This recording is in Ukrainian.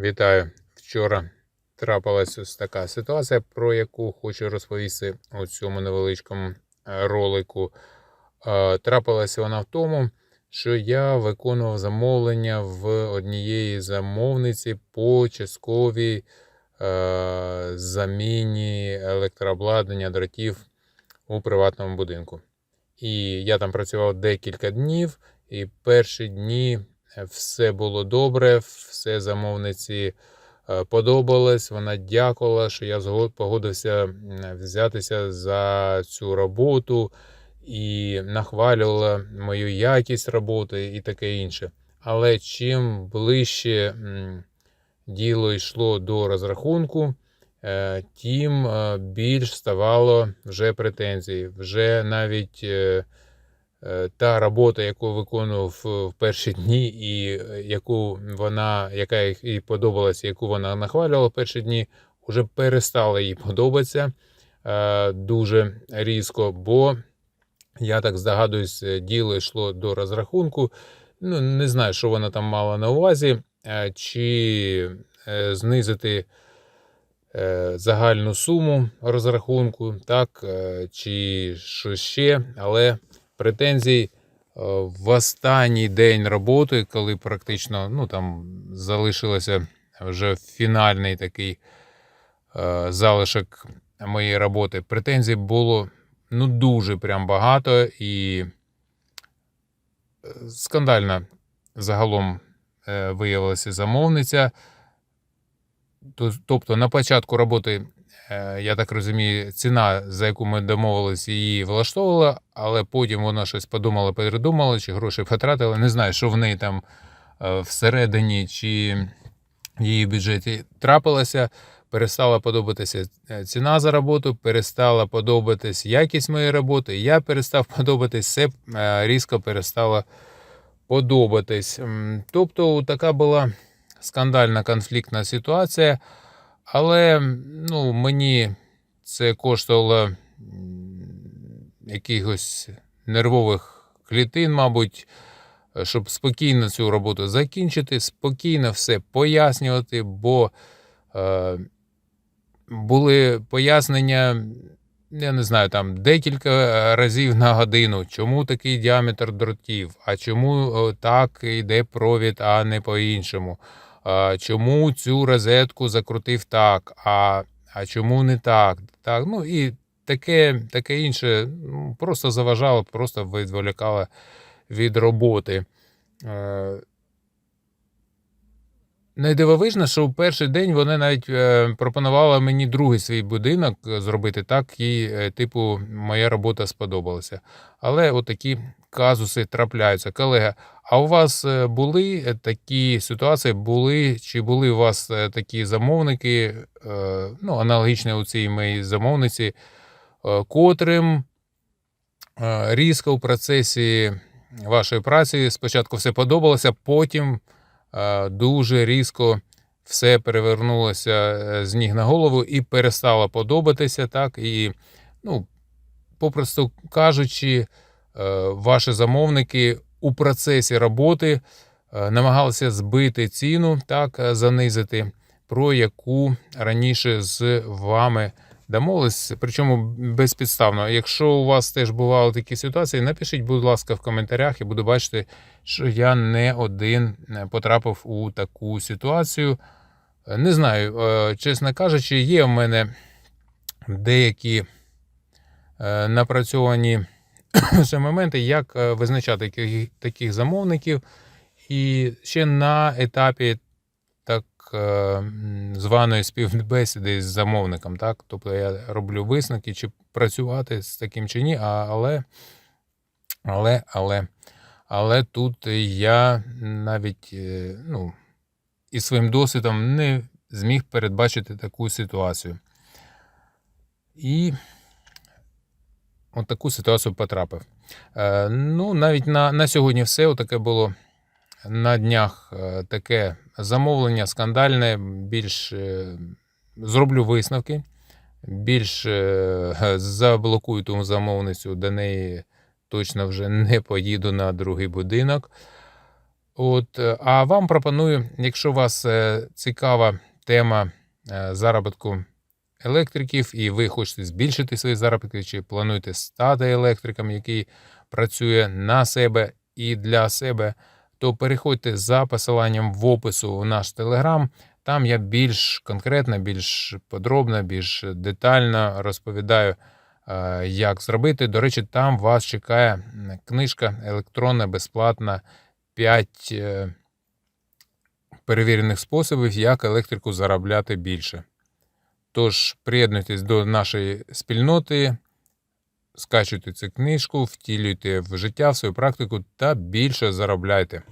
Вітаю! Вчора трапилась ось така ситуація, про яку хочу розповісти у цьому невеличкому е, ролику. Е, Трапилася вона в тому, що я виконував замовлення в однієї замовниці по частковій е, заміні електрообладнання дротів у приватному будинку. І я там працював декілька днів, і перші дні все було добре, все замовниці е, подобалось. Вона дякувала, що я погодився взятися за цю роботу і нахвалювала мою якість роботи і таке інше. Але чим ближче діло йшло до розрахунку, е, тим е, більш ставало вже претензій. Вже навіть е, е, та робота, яку виконував е, в перші дні, і е, яку вона, яка їй подобалася, яку вона нахвалювала в перші дні, вже перестала їй подобатися е, дуже різко, бо я так здогадуюсь, е, діло йшло до розрахунку. Ну, не знаю, що вона там мала на увазі, е, чи е, знизити е, загальну суму розрахунку, так, е, чи що ще, але претензій е, в останній день роботи, коли практично ну, там залишилося вже фінальний такий е, залишок моєї роботи, претензій було ну, дуже прям багато і е, скандальна загалом виявилася замовниця. Тобто на початку роботи, я так розумію, ціна, за яку ми домовилися, її влаштовувала, але потім вона щось подумала, передумала, чи гроші потратила. Не знаю, що в неї там е, всередині, чи в її бюджеті трапилося. Перестала подобатися е, ціна за роботу, перестала подобатись якість моєї роботи. Я перестав подобатись, все е, різко перестало подобатись. Тобто така була скандальна конфліктна ситуація, але ну, мені це коштувало якихось нервових клітин, мабуть, щоб спокійно цю роботу закінчити, спокійно все пояснювати, бо е, були пояснення, я не знаю, там декілька разів на годину, чому такий діаметр дротів, а чому так йде провід, а не по-іншому. Чому цю розетку закрутив так, а, а чому не так? так? Ну і таке, таке інше ну, просто заважало, просто відволікало від роботи. Е, Найдивовижно, що в перший день вони навіть е, пропонували мені другий свій будинок е, зробити так, і, типу, моя робота сподобалася. Але отакі казуси трапляються. Колега, а у вас е, були е, такі ситуації, були? Чи були у вас е, такі замовники, ну, аналогічні у цій моїй замовниці, котрим різко в процесі вашої праці спочатку все подобалося, потім дуже різко все перевернулося з ніг на голову і перестало подобатися, так, і, ну, попросту кажучи, ваші замовники у процесі роботи е, намагалися збити ціну, так, е, занизити, про яку раніше з вами домовились, причому безпідставно. Якщо у вас теж бували такі ситуації, напишіть, будь ласка, в коментарях і буду бачити, що я не один е, потрапив у таку ситуацію. Е, Не знаю, е, чесно кажучи, є в мене деякі е, напрацьовані ще моменти, як е, визначати таких- таких замовників. І ще на етапі так е, званої співбесіди з замовником. Так? Тобто я роблю висновки, чи працювати з таким чи ні, але, але, але, але тут я навіть е, ну, із своїм досвідом не зміг передбачити таку ситуацію. І от таку ситуацію потрапив. Е, ну, навіть на, на сьогодні все. Отаке було на днях е, таке замовлення скандальне. Більш е, зроблю висновки, більш е, заблокую ту замовницю, до неї точно вже не поїду на другий будинок. От, е, а вам пропоную, якщо вас е, цікава тема заробітку електриків, і ви хочете збільшити свої заробітки, чи плануєте стати електриком, який працює на себе і для себе, то переходьте за посиланням в опису в наш телеграм. Там я більш конкретно, більш подробно, більш детально розповідаю, е, як зробити. До речі, там вас чекає книжка електронна, безплатна, 5 перевірених способів, як електрику заробляти більше. Тож приєднуйтесь до нашої спільноти, скачуйте цю книжку, втілюйте в життя, в свою практику та більше заробляйте.